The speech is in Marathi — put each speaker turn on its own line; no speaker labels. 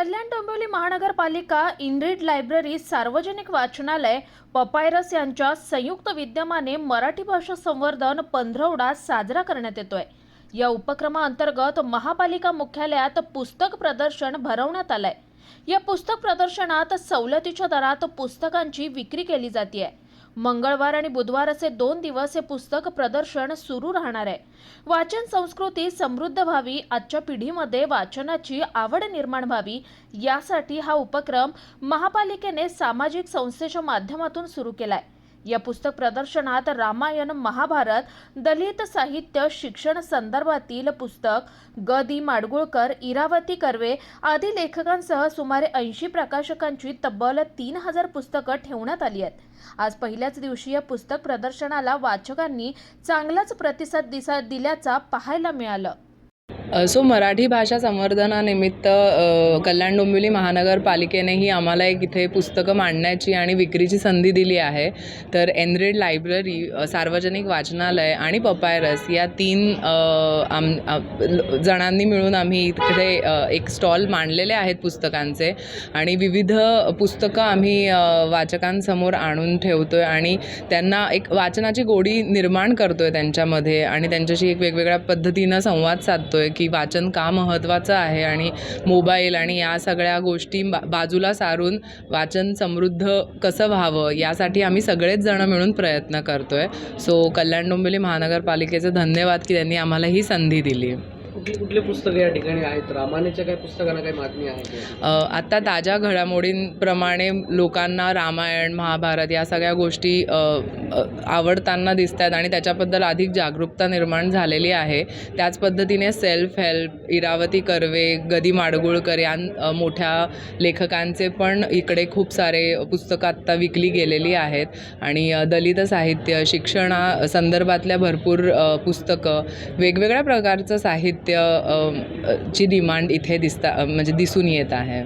कल्याण डोंबिवली महानगरपालिका इनरीड लायब्ररी सार्वजनिक वाचनालय पपायरस यांच्या संयुक्त विद्यमाने मराठी भाषा संवर्धन पंधरवडा साजरा करण्यात येतोय. या उपक्रमाअंतर्गत महापालिका मुख्यालयात पुस्तक प्रदर्शन भरवण्यात आलंय. या पुस्तक प्रदर्शनात सवलतीच्या दरात पुस्तकांची विक्री केली जाते मंगळवार आणि बुधवार असे दोन दिवस हे पुस्तक प्रदर्शन सुरू राहणार आहे. वाचन संस्कृती समृद्ध व्हावी आजच्या पिढीमध्ये वाचनाची आवड निर्माण व्हावी यासाठी हा उपक्रम महापालिकेने सामाजिक संस्थेच्या माध्यमातून सुरू केलाय. या पुस्तक प्रदर्शनात रामायण महाभारत दलित साहित्य शिक्षण संदर्भातील पुस्तक ग दी माडगुळकर इरावती कर्वे आदी लेखकांसह सुमारे ऐंशी प्रकाशकांची तब्बल तीन हजार पुस्तकं ठेवण्यात आली आहेत. आज पहिल्याच दिवशी या पुस्तक प्रदर्शनाला वाचकांनी चांगलाच प्रतिसाद दिसा दिल्याचा पाहायला मिळालं.
सो मराठी भाषा संवर्धनानिमित्त कल्याण डोंबिवली महानगरपालिकेनेही आम्हाला एक इथे पुस्तकं मांडण्याची आणि विक्रीची संधी दिली आहे. तर एनरेड लायब्ररी सार्वजनिक वाचनालय आणि पपायरस या तीन आम जणांनी मिळून आम्ही इकडे एक स्टॉल मांडलेले आहेत पुस्तकांचे आणि विविध पुस्तकं आम्ही वाचकांसमोर आणून ठेवतो आहे आणि त्यांना एक वाचनाची गोडी निर्माण करतो आहे त्यांच्यामध्ये आणि त्यांच्याशी एक वेगवेगळ्या पद्धतीनं संवाद साधतो आहे की वाचन का महत्त्वाचं आहे आणि मोबाईल आणि या सगळ्या गोष्टी बा बाजूला सारून वाचन समृद्ध कसं व्हावं यासाठी आम्ही सगळेच जणं मिळून प्रयत्न करतो आहे सो कल्याण डोंबिवली महानगरपालिकेचे धन्यवाद की त्यांनी आम्हाला ही संधी दिली.
कुठली कुठली पुस्तकं या ठिकाणी आहेत? रामायणाच्या काही पुस्तकांना काही मागणी आहे
आता आत्ता ताज्या घडामोडींप्रमाणे लोकांना रामायण महाभारत या सगळ्या गोष्टी आवडताना दिसत आहेत आणि त्याच्याबद्दल अधिक जागरूकता निर्माण झालेली आहे. त्याच पद्धतीने सेल्फ हेल्प इरावती कर्वे गदी माडगुळकर या मोठ्या लेखकांचे पण इकडे खूप सारे पुस्तकं आत्ता विकली गेलेली आहेत. आणि दलित साहित्य शिक्षणा संदर्भातल्या भरपूर पुस्तकं वेगवेगळ्या प्रकारचं साहित्य अ, अ, ची डिमांड इथे दिसता म्हणजे दिसून येत आहे.